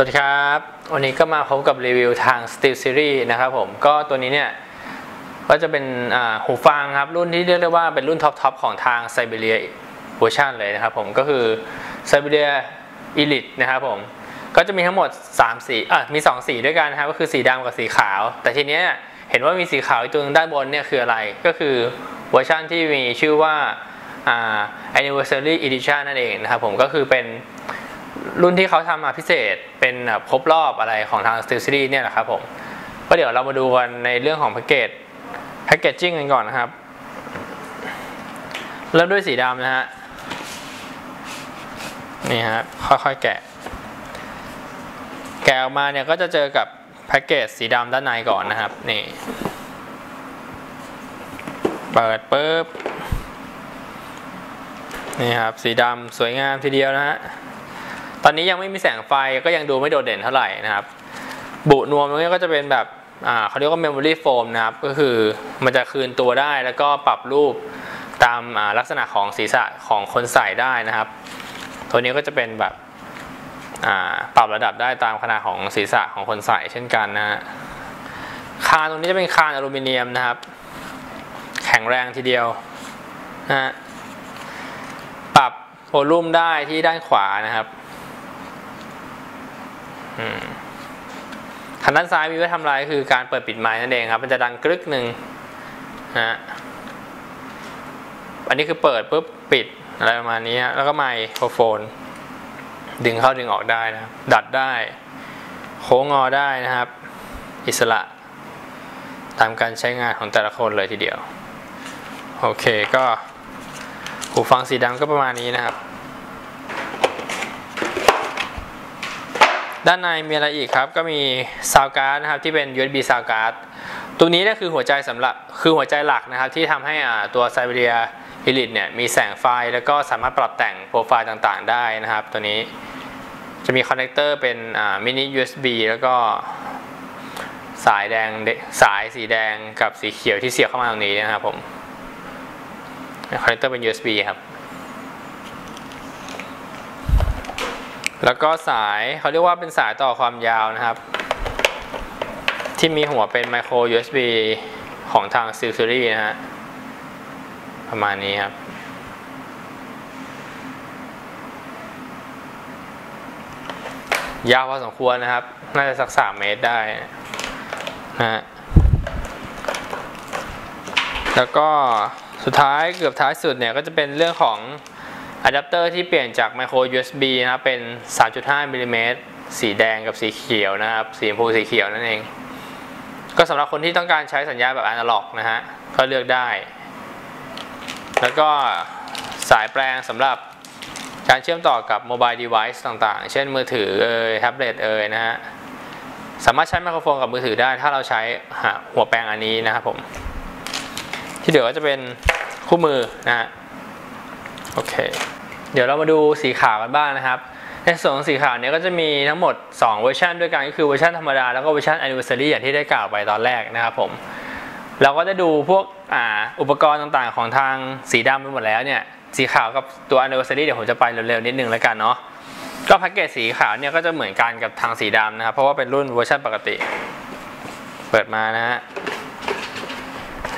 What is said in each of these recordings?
สวัสดีครับ วันนี้ก็มาพบกับรีวิวทาง Steel Series นะครับผมก็ตัวนี้เนี่ย ก็จะเป็นหูฟังครับ รุ่นที่เรียกได้ว่าเป็นรุ่นท็อปทอปของทาง Siberia เวอร์ชันเลยนะครับผมก็คือ Siberia Elite นะครับผมก็จะมีทั้งหมด 3 สีอะมี 2 สีด้วยกันนะครับก็คือสีดำกับสีขาว แต่ทีเนี้ยเห็นว่ามีสีขาวอีกตัวหนึงด้านบนเนี่ยคืออะไรก็คือเวอร์ชันที่มีชื่อว่าอ่า Anniversary Edition นั่นเองนะครับผมก็คือเป็น รุ่นที่เขาทำมาพิเศษเป็นแบบครบรอบอะไรของทาง Steel Series เนี่ยแหละครับผมก็เดี๋ยวเรามาดูกันในเรื่องของแพ็กเกจแพ็กเกจจิ้งกันก่อนนะครับ เริ่มด้วยสีดำนะฮะนี่ฮะค่อยๆแกะ แกะออกมาเนี่ยก็จะเจอกับแพ็กเกจสีดำด้านในก่อนนะครับนี่เปิดปุ๊บนี่ครับสีดำสวยงามทีเดียวนะฮะ ตอนนี้ยังไม่มีแสงไฟก็ยังดูไม่โดดเด่นเท่าไหร่นะครับ บุนวมตรงนี้ก็จะเป็นแบบเขาเรียกว่า memory foam นะครับ ก็คือมันจะคืนตัวได้แล้วก็ปรับรูปตามลักษณะของศีรษะของคนใส่ได้นะครับ ตัวนี้ก็จะเป็นแบบปรับระดับได้ตามขนาดของศีรษะของคนใส่เช่นกันนะฮะคานตรงนี้จะเป็นคานอลูมิเนียมนะครับ แข็งแรงทีเดียวนะฮะปรับโวลูมได้ที่ด้านขวานะครับ ทางด้านซ้ายมีไว้ทำอะไรคือการเปิดปิดไม้นั่นเองครับ มันจะดังกรึกหนึ่งนะฮะอันนี้คือเปิดปุ๊บปิดอะไรประมาณนี้ แล้วก็ไมโครโฟน ดึงเข้าดึงออกได้นะครับ ดัดได้ โค้งงอได้นะครับ อิสระตามการใช้งานของแต่ละคนเลยทีเดียว โอเคก็หูฟังสีดำก็ประมาณนี้นะครับ ด้านในมีอะไรอีกครับ ก็มีซาวการ์ดนะครับที่เป็น USB ซาวการ์ดตัวนี้เนี่คือหัวใจสำหรับคือหัวใจหลักนะครับ ที่ทำให้อ่าตัว Siberia Elite เนี่ยมีแสงไฟแล้วก็สามารถปรับแต่งโปรไฟล์ต่างๆ ได้นะครับ ตัวนี้จะมีคอนเนคเตอร์เป็นมินิ USB แล้วก็สายแดงสายสีแดงกับสีเขียวที่เสียบเข้ามาตรงนี้นะครับผมคอนเนคเตอร์เป็น USB ครับ แล้วก็สายเขาเรียกว่าเป็นสายต่อความยาวนะครับ ที่มีหัวเป็นไมโคร USB ของทาง Steel Series นะฮะประมาณนี้ครับ ยาวพอสมควรนะครับ น่าจะสัก3เมตรได้นะฮะแล้วก็สุดท้ายเกือบท้ายสุดเนี่ยก็จะเป็นเรื่องของ อะแดปเตอร์ที่เปลี่ยนจากไมโคร USB นะครับเป็น 3.5มิลลิเมตรสีแดงกับสีเขียวนะครับ สีชมพูสีเขียวนั่นเอง ก็สำหรับคนที่ต้องการใช้สัญญาณแบบอนาล็อกนะฮะ ก็เลือกได้ แล้วก็สายแปลงสำหรับการเชื่อมต่อกับโมบายเดเวิ์ต่างๆ เช่นมือถือเอ่ยแท็บเล็ตเอ่ยนะฮะ สามารถใช้ไมโครโฟนกับมือถือได้ถ้าเราใช้หัวแปลงอันนี้นะครับผม ที่เหลือก็จะเป็นคู่มือนะฮะ โอเค เดี๋ยวเรามาดูสีขาวกันบ้างนะครับ ในส่วนของสีขาวเนี้ยก็จะมีทั้งหมด 2 เวอร์ชันด้วยกันก็คือเวอร์ชันธรรมดาแล้วก็เวอร์ชัน anniversary อย่างที่ได้กล่าวไปตอนแรกนะครับผม เราก็จะดูพวกอ่าอุปกรณ์ต่างๆ ของทางสีดำไปหมดแล้วเนี่ยสีขาวกับตัว anniversary เดี๋ยวผมจะไปเร็วๆนิดนึงแล้วกันเนาะก็แพ็กเกจสีขาวเนี่ยก็จะเหมือนกันกับทางสีดำนะครับ เพราะว่าเป็นรุ่นเวอร์ชันปกติ เปิดมานะฮะ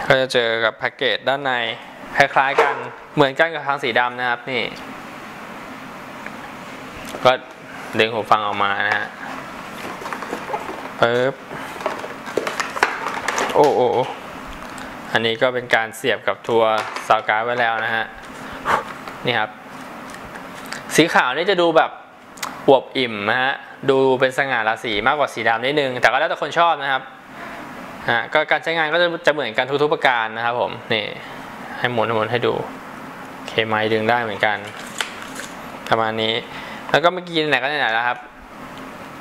ก็จะเจอกับแพ็กเกจด้านใน คล้ายๆกันเหมือนกันกับทางสีดำนะครับนี่ ก็ดึงหูฟังออกมานะฮะปึ๊บโอ้โออันนี้ก็เป็นการเสียบกับตัวซาวการ์ไว้แล้วนะฮะนี่ครับ สีขาวนี่จะดูแบบอวบอิ่มนะฮะดูเป็นสง่าราศีมากกว่าสีดำนิดนึง แต่ก็แล้วแต่คนชอบนะครับฮะก็การใช้งานก็จะจะเหมือนกันทุกๆประการนะครับผมนี่ ให้หมุนหมุนให้ดูเคไมดึงได้เหมือนกัน ประมาณนี้ แล้วก็เมื่อกี้ไหนก็ไหนแล้วครับ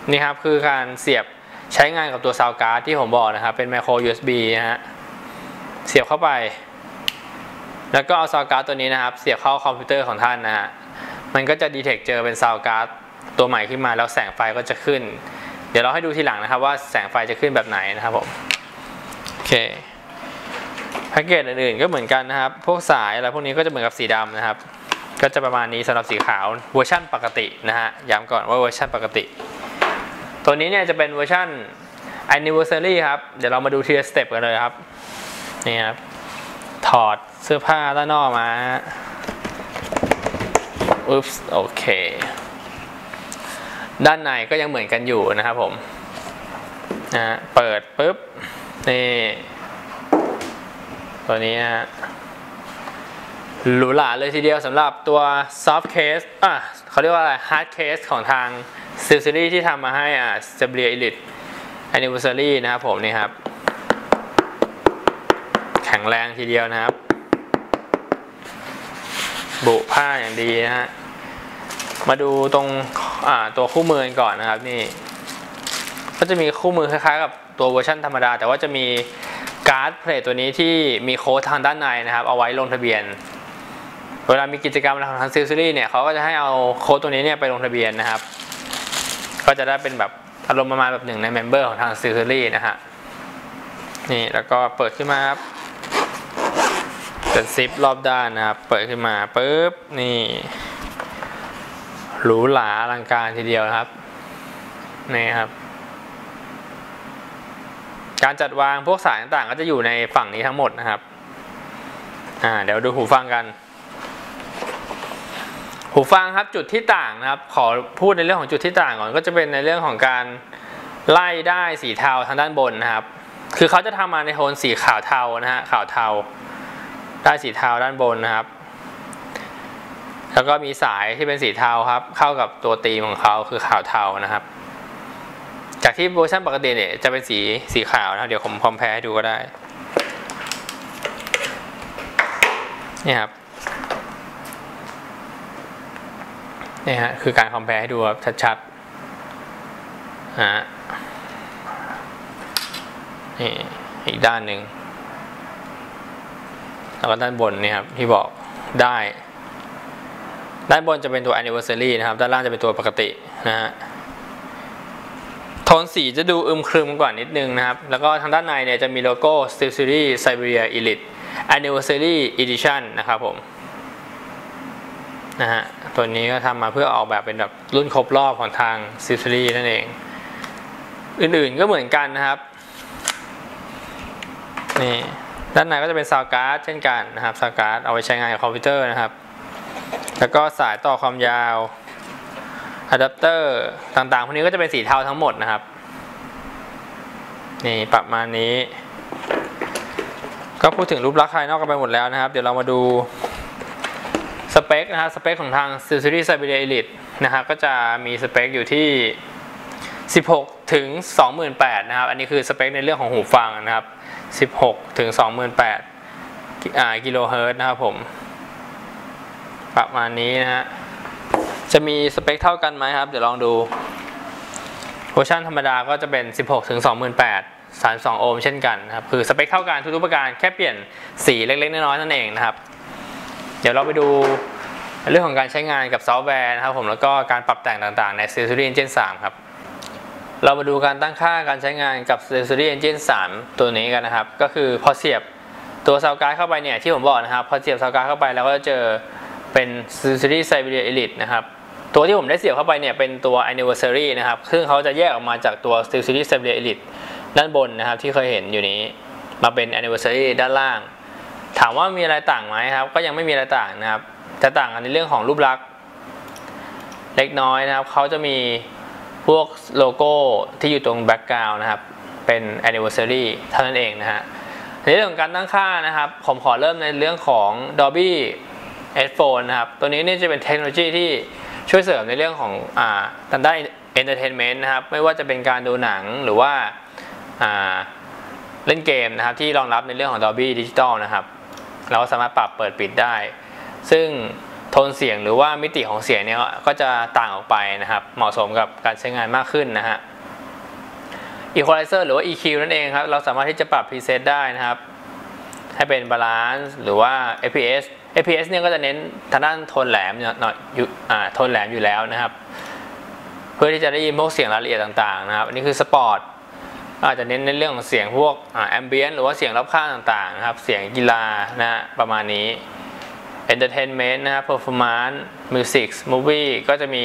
นี่ครับคือการเสียบใช้งานกับตัวซาวการ์ดที่ผมบอกนะครับ เป็นไมโคร USB นะฮะ เสียบเข้าไป แล้วก็เอาซาวการ์ดตัวนี้นะครับ เสียบเข้าคอมพิวเตอร์ของท่านนะฮะ มันก็จะดีเทคเจอเป็นซาวการ์ดตัวใหม่ขึ้นมาแล้วแสงไฟก็จะขึ้น เดี๋ยวเราให้ดูทีหลังนะครับว่าแสงไฟจะขึ้นแบบไหนนะครับผม โอเค แพ็กเกจอื่นๆก็เหมือนกันนะครับ พวกสายอะไรพวกนี้ก็จะเหมือนกับสีดำนะครับ ก็จะประมาณนี้สำหรับสีขาวเวอร์ชั่นปกตินะฮะย้ำก่อนว่าเวอร์ชั่นปกติ ตัวนี้เนี่ยจะเป็นเวอร์ชัน anniversary ครับ เดี๋ยวเรามาดูทีละสเต็ปกันเลยครับ นี่ครับ ถอดเสื้อผ้าด้านนอกมาอุ๊บโอเค ด้านในก็ยังเหมือนกันอยู่นะครับผมนะเปิดปุ๊บ นี่ ตัวนี้นะหรูหราเลยทีเดียวสำหรับตัว soft case อะเขาเรียกว่าอะไร hard case ของทาง s e r i e s ที่ทำมาให้อะ s t a b l i a Elite Anniversary นะครับผมนี่ครับ แข็งแรงทีเดียวนะครับ บุผ้าอย่างดีนะฮะ มาดูตรงอ่าตัวคู่มือก่อนนะครับนี่ ก็จะมีคู่มือคล้ายๆกับตัวเวอร์ชันธรรมดา แต่ว่าจะมี การ์ดเพลทตัวนี้ที่มีโค้ดทางด้านในนะครับ เอาไว้ลงทะเบียน เวลามีกิจกรรมทางทางซิลซิลี่เนี่ยเขาก็จะให้เอาโค้ดตัวนี้เนี่ยไปลงทะเบียนนะครับ ก็จะได้เป็นแบบอารมณ์ประมาณแบบหนึ่งในเมมเบอร์ของทางซิลซิลี่นะฮะนี่แล้วก็เปิดขึ้นมาครับเป็นซิปรอบด้านนะครับ เปิดขึ้นมาปุ๊บนี่หรูหราอลังการทีเดียวครับนี่ครับ การจัดวางพวกสายต่างๆ ก็จะอยู่ในฝั่งนี้ทั้งหมดนะครับ อ่า เดี๋ยวดูหูฟังกัน หูฟังครับจุดที่ต่างนะครับ ขอพูดในเรื่องของจุดที่ต่างก่อนก็จะเป็นในเรื่องของการไล่ได้สีเทาทางด้านบนนะครับ คือเขาจะทำมาในโทนสีขาวเทานะฮะขาวเทา ได้สีเทาด้านบนนะครับ แล้วก็มีสายที่เป็นสีเทาครับ เข้ากับตัวตีมของเขาคือขาวเทานะครับ จากที่เวอร์ชันปกติเนี่ยจะเป็นสีสีขาวนะเดี๋ยวผมคอมเพลให้ดูก็ได้ นี่ครับนี่ฮะคือการคอมเพลให้ดูครับชัดๆฮะนี่อีกด้านหนึ่งแล้วก็ด้านบนนี่ครับที่บอกได้ ด้านบนจะเป็นตัว anniversary นะครับ ด้านล่างจะเป็นตัวปกตินะฮะ นสีจะดูอึมครึมกว่านิดนึงนะครับ แล้วก็ทางด้านในเนี่ยจะมีโลโก้ Steel Series Siberia Elite Anniversary Edition นะครับผมนะฮะตัวนี้ก็ทำมาเพื่อออกแบบเป็นแบบรุ่นครบรอบของทาง Steel Series นั่นเอง อื่นๆก็เหมือนกันนะครับ นี่ด้านในก็จะเป็นซาวการ์ดเช่นกันนะครับซาวการ์ดเอาไว้ใช้งานกับคอมพิวเตอร์นะครับ แล้วก็สายต่อความยาว อะแดปเตอร์ต่างๆพวกนี้ก็จะเป็นสีเทาทั้งหมดนะครับ นี่ประมาณนี้ ก็พูดถึงรูปลักษณ์ภายนอกกันไปหมดแล้วนะครับ เดี๋ยวเรามาดูสเปคนะครับสเปคของทาง s e r i e s Siberia Elite นะครับก็จะมีสเปคอยู่ที่ 16 ถึง 28,000นะครับ อันนี้คือสเปคในเรื่องของหูฟังนะครับ 16 ถึง 28,000กิโลเฮิรตซ์นะครับผม ประมาณนี้นะฮะ จะมีสเปคเท่ากันไหมครับ เดี๋ยวลองดูเวอร์ชันธรรมดาก็จะเป็น 16ถึง28,000 32โอห์มเช่นกันครับ คือสเปคเท่ากันทุกๆประการแค่เปลี่ยนสีเล็กๆ น้อยๆนั่นเองนะครับ เดี๋ยวเราไปดูเรื่องของการใช้งานกับซอฟต์แวร์นะครับผมแล้วก็การปรับแต่งต่างๆใน s e r i e Engine 3 ครับ เรามาดูการตั้งค่าการใช้งานกับ s e r i e Engine 3 ตัวนี้กันนะครับ ก็คือพอเสียบตัวซาวการ์ดเข้าไปเนี่ยที่ผมบอกนะครับ พอเสียบซาวการ์ดเข้าไปแล้วก็จะเจอเป็น Series Siberia Elite นะครับ ตัวที่ผมได้เสียบเข้าไปเนี่ยเป็นตัว Anniversary นะครับ ซึ่งเขาจะแยกออกมาจากตัว steelseries Siberia Elite ด้านบนนะครับที่เคยเห็นอยู่นี้มาเป็น Anniversary ด้านล่าง ถามว่ามีอะไรต่างไหมครับ ก็ยังไม่มีอะไรต่างนะครับ จะต่างกันในเรื่องของรูปลักษณ์เล็กน้อยนะครับ เขาจะมีพวกโลโก้ที่อยู่ตรงแบ็กกราวน์นะครับ เป็น Anniversary เท่านั้นเองนะฮะ ในเรื่องของการตั้งค่านะครับ ผมขอเริ่มในเรื่องของ Dolby Headphone นะครับ ตัวนี้นี่จะเป็นเทคโนโลยีที่ ช่วยเสริมในเรื่องของอ่าทางด้าน Entertainment นะครับ ไม่ว่าจะเป็นการดูหนังหรือว่าาเล่นเกมนะครับ ที่รองรับในเรื่องของ Dolby Digital นะครับ เราสามารถปรับเปิดปิดได้ ซึ่งโทนเสียงหรือว่ามิติของเสียงเนี่ยก็จะต่างออกไปนะครับ เหมาะสมกับการใช้งานมากขึ้นนะฮะ Equalizer หรือว่า EQ นั่นเองครับ เราสามารถที่จะปรับ preset ได้นะครับ ให้เป็นบาลานซ์หรือว่า FPS FPS เนี่ยก็จะเน้นทางด้านโทนแหลมหน่อยอยู่อ่าโทนแหลมอยู่แล้วนะครับ เพื่อที่จะได้ยินพวกเสียงรายละเอียดต่างๆนะครับ อันนี้คือสปอร์ตอาจจะเน้นในเรื่องของเสียงพวกอ่าแอมเบียนหรือว่าเสียงรอบข้างต่างๆนะครับ เสียงกีฬานะฮะประมาณนี้ Entertainment นะครับ Performance Music Movie ก็จะมี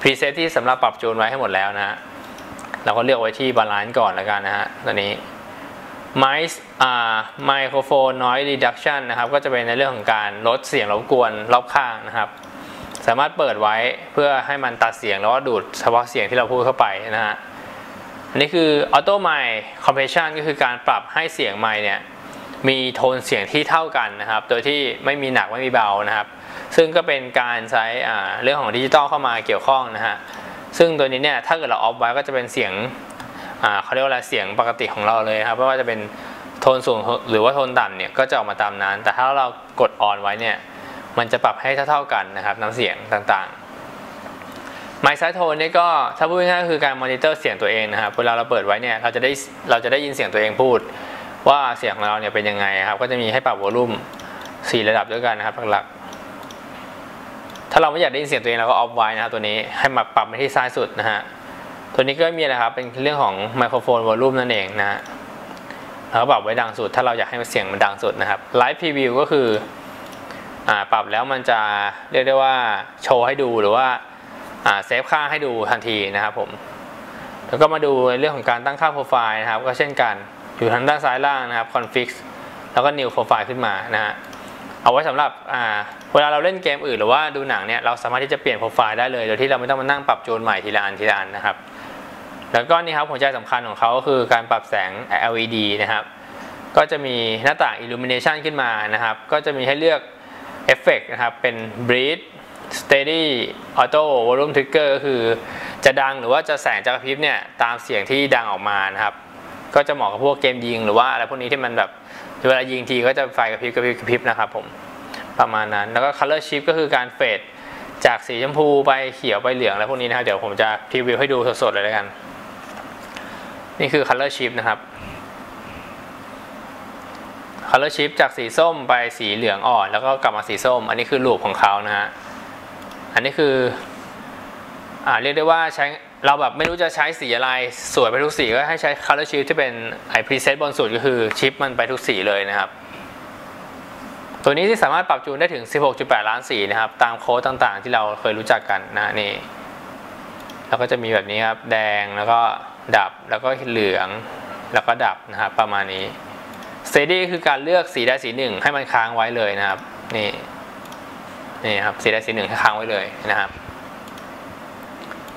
preset ที่สำหรับปรับจูนไว้ให้หมดแล้วนะฮะเราก็เลือกไว้ที่บาลานซ์ก่อนแล้วกันนะฮะตัวนี้ ไมค์อ่าไมโครโฟนน้อยรีดักชันนะครับ ก็จะเป็นในเรื่องของการลดเสียงรบกวนรอบข้างนะครับ สามารถเปิดไว้เพื่อให้มันตัดเสียงแล้วก็ดูดเฉพาะเสียงที่เราพูดเข้าไปนะฮะอันนี้คือออโต้ไมค์คอมเพรสชันก็คือการปรับให้เสียงไมค์เนี่ยมีโทนเสียงที่เท่ากันนะครับ โดยที่ไม่มีหนักไม่มีเบานะครับ ซึ่งก็เป็นการใช้เรื่องของดิจิตอลเข้ามาเกี่ยวข้องนะฮะซึ่งตัวนี้เนี่ยถ้าเกิดเราออฟไว้ก็จะเป็นเสียง เขาเรียกว่าเสียงปกติของเราเลยครับไม่ว่าจะเป็นโทนสูงหรือว่าโทนต่ำเนี่ยก็จะออกมาตามนั้น แต่ถ้าเรากดออนไว้เนี่ยมันจะปรับให้เท่าๆกันนะครับน้ำเสียงต่างๆไมค์ไซโทนนี่ก็ถ้าพูดง่ายๆก็คือการมอนิเตอร์เสียงตัวเองนะครับเวลาเราเปิดไว้เนี่ยเราจะได้เราจะได้ยินเสียงตัวเองพูด ว่าเสียงของเราเนี่ยเป็นยังไงครับก็จะมีให้ปรับวอลลุ่ม4 ระดับด้วยกันนะครับหลักๆถ้าเราไม่อยากได้ยินเสียงตัวเองเราก็ออฟไว้นะครับตัวนี้ให้มาปรับไปที่ซ้ายสุดนะฮะ ตัวนี้ก็มีอะครับ เป็นเรื่องของไมโครโฟนวอลลุ่มนั่นเองนะฮะแล้วปรับไว้ดังสุด ถ้าเราอยากให้เสียงมันดังสุดนะครับไลฟ์พรีวิวก็คืออ่าปรับแล้วมันจะเรียกได้ว่าโชว์ให้ดูหรือว่าอ่าเซฟค่าให้ดูทันทีนะครับผม แล้วก็มาดูในเรื่องของการตั้งค่าโปรไฟล์นะครับ ก็เช่นกันอยู่ทางด้านซ้ายล่างนะครับ config แล้วก็ new profile ขึ้นมานะฮะเอาไว้สำหรับอ่าเวลาเราเล่นเกมอื่นหรือว่าดูหนังเนี่ยเราสามารถที่จะเปลี่ยนโปรไฟล์ได้เลยโดยที่เราไม่ต้องมานั่งปรับจูนใหม่ทีละอันทีละอันนะครับ แล้วก็นี่ครับหัวใจสำคัญของเขาก็คือการปรับแสง LED นะครับก็จะมีหน้าต่าง illumination ขึ้นมานะครับ ก็จะมีให้เลือกเอฟเฟกนะครับ เป็น breathe steady auto volume trigger ก็คือ จะดังหรือว่าจะแสงจะกระพริบเนี่ย ตามเสียงที่ดังออกมานะครับ ก็จะเหมาะกับพวกเกมยิงหรือว่าอะไรพวกนี้ที่มันแบบเวลายิงทีก็จะไฟกระพริบกระพริบกระพริบนะครับผม ประมาณนั้น แล้วก็ color shift ก็คือการเฟดจากสีชมพูไปเขียวไปเหลืองอะไรพวกนี้นะครับ เดี๋ยวผมจะพรีวิวให้ดูสดๆเลยแล้วกัน นี่คือ color shift นะครับ color shift จากสีส้มไปสีเหลืองอ่อน แล้วก็กลับมาสีส้ม อันนี้คือลูปของเขานะฮะ อันนี้คืออ่าเรียกได้ว่าใช้เราแบบไม่รู้จะใช้สีอะไร สวยไปทุกสีก็ให้ใช้ color shift ที่เป็นไอ preset บนสุดก็คือชิปมันไปทุกสีเลยนะครับ ตัวนี้ที่สามารถปรับจูนได้ถึง 16.8 ล้านสีนะครับ ตามโค้ดต่างๆ ที่เราเคยรู้จักกันนะนี่ แล้วก็จะมีแบบนี้ครับ แดงแล้วก็ ดับแล้วก็เหลืองแล้วก็ดับนะครับประมาณนี้ steady คือการเลือกสีใดสีหนึ่งให้มันค้างไว้เลยนะครับนี่นี่ครับสีใดสีหนึ่งให้ค้างไว้เลยนะครับ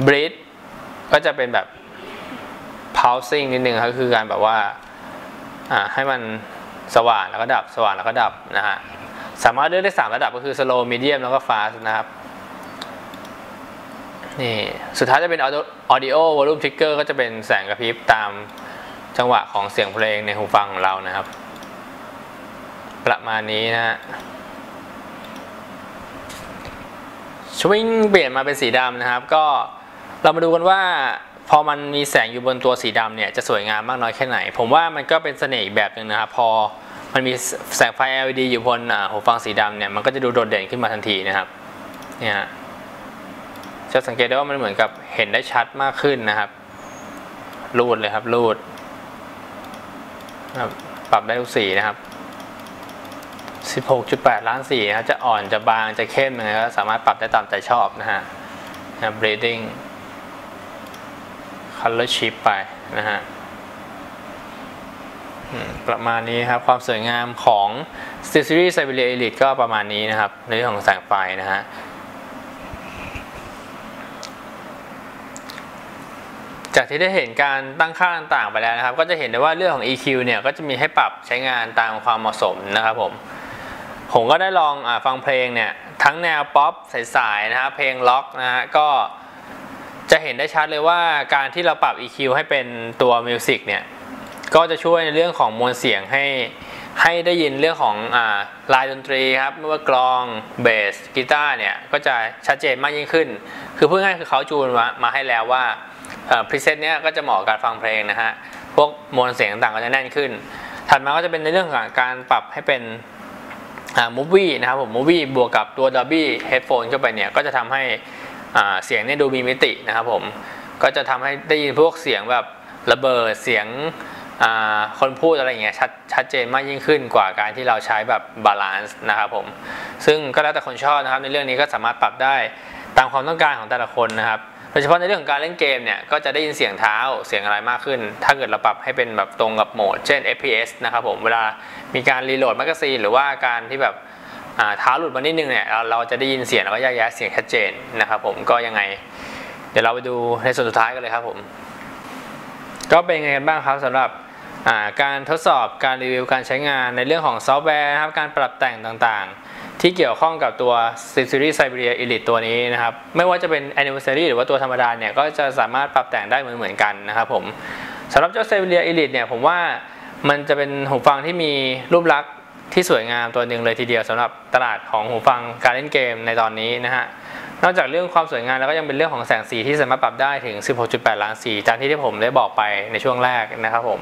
breathe ก็จะเป็นแบบ pausing นิดนึงก็คือการแบบว่าอ่าให้มันสว่างแล้วก็ดับสว่างแล้วก็ดับนะฮะสามารถเลือกได้ 3 ระดับก็คือ slow medium แล้วก็ fast นะครับ นี่สุดท้ายจะเป็น audio volume trigger ก็จะเป็นแสงกระพริบตามจังหวะของเสียงเพลงในหูฟังของเรานะครับ ประมาณนี้นะฮะชวิงเปลี่ยนมาเป็นสีดำนะครับ ก็เรามาดูกันว่าพอมันมีแสงอยู่บนตัวสีดำเนี่ยจะสวยงามมากน้อยแค่ไหน ผมว่ามันก็เป็นเสน่ห์อีกแบบหนึ่งนะครับ พอมันมีแสงไฟ LED อยู่บนหูฟังสีดำเนี่ยมันก็จะดูโดดเด่นขึ้นมาทันทีนะครับเนี่ย จะสังเกตได้ว่ามันเหมือนกับเห็นได้ชัดมากขึ้นนะครับ รูดเลยครับ รูด ปรับได้ทุกสีนะครับ 16.8 ล้านสีนะจะอ่อน จะบาง จะเข้มยังไงก็สามารถปรับได้ตามใจชอบนะฮะ breathing color shift ไปนะฮะประมาณนี้ครับ ความสวยงามของ Steel Series Siberia Elite ก็ประมาณนี้นะครับ ในเรื่องของแสงไฟนะฮะ จากที่ได้เห็นการตั้งค่าต่างๆไปแล้วนะครับ ก็จะเห็นได้ว่าเรื่องของ EQ เนี่ยก็จะมีให้ปรับใช้งานตามความเหมาะสมนะครับผม ผมก็ได้ลองอฟังเพลงเนี่ยทั้งแนวป๊อปใสๆนะครับเพลงล็อกนะฮะก็จะเห็นได้ชัดเลยว่าการที่เราปรับ EQ ให้เป็นตัวมิวสิกเนี่ยก็จะช่วยในเรื่องของมวลเสียงให้ให้ได้ยินเรื่องของอ่าลายดนตรีครับไม่ว่ากลองเบสกีตาร์เนี่ยก็จะชัดเจนมากยิ่งขึ้น คือพูดง่ายคือเขาจูนมามาให้แล้วว่า พรีเซตเนี้ยก็จะเหมาะกับการฟังเพลงนะฮะ พวกมวลเสียงต่างก็จะแน่นขึ้น ถัดมาก็จะเป็นในเรื่องของการปรับให้เป็นอ่ามูฟวี่นะครับผมมูฟวี่บวกกับตัว Dolby Headphone เข้าไปเนี่ย ก็จะทำให้เสียงเนี่ยดูมีมิตินะครับผม ก็จะทำให้ได้ยินพวกเสียงแบบระเบิดเสียงคนพูดอะไรอย่างเงี้ยชัดชัดเจนมากยิ่งขึ้นกว่าการที่เราใช้แบบบาลานซ์นะครับผม ซึ่งก็แล้วแต่คนชอบนะครับในเรื่องนี้ก็สามารถปรับได้ตามความต้องการของแต่ละคนนะครับ ดยเฉพาะในเรื่องของการเล่นเกมเนี่ยก็จะได้ยินเสียงเท้าเสียงอะไรมากขึ้น ถ้าเกิดเราปรับให้เป็นแบบตรงกับโหมด เช่น FPS นะครับผมเวลามีการรีโหลดแมกกาซีนหรือว่าการที่แบบอ่าเท้าหลุดมานิดนึงเนี่ยเราจะได้ยินเสียงแล้วก็แยกแยะเสียงชัดเจนนะครับผมก็ยังไง เดี๋ยวเราไปดูในส่วนสุดท้ายกันเลยครับผมก็เป็นยังไงกันบ้างครับสำหรับอ่าการทดสอบการรีวิวการใช้งานในเรื่องของซอฟต์แวร์นะครับการปรับแต่งต่างๆ ที่เกี่ยวข้องกับตัว Series Siberia Elite ตัวนี้นะครับ ไม่ว่าจะเป็น Anniversary หรือว่าตัวธรรมดาเนี่ย ก็จะสามารถปรับแต่งได้เหมือนๆกันนะครับผมสำหรับเจ้า Siberia Elite เนี่ย ผมว่ามันจะเป็นหูฟังที่มีรูปลักษณ์ที่สวยงามตัวหนึ่งเลยทีเดียวสำหรับตลาดของหูฟังการเล่นเกมในตอนนี้นะฮะนอกจากเรื่องความสวยงามแล้วก็ยังเป็นเรื่องของแสงสีที่สามารถปรับได้ถึง 16.8 ล้านสีตามที่ที่ผมได้บอกไปในช่วงแรกนะครับผม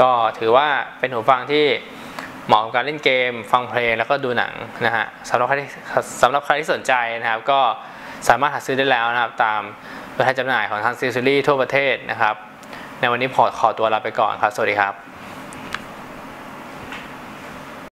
ก็ถือว่าเป็นหูฟังที่ เหมาะกับการเล่นเกม ฟังเพลงแล้วก็ดูหนังนะฮะสำหรับใครที่สำหรับใครที่สนใจนะครับ ก็สามารถหาซื้อได้แล้วนะครับ ตามตัวแทนจำหน่ายของทางซีซูรี่ทั่วประเทศนะครับ ในวันนี้พอขอตัวลาไปก่อนครับ สวัสดีครับ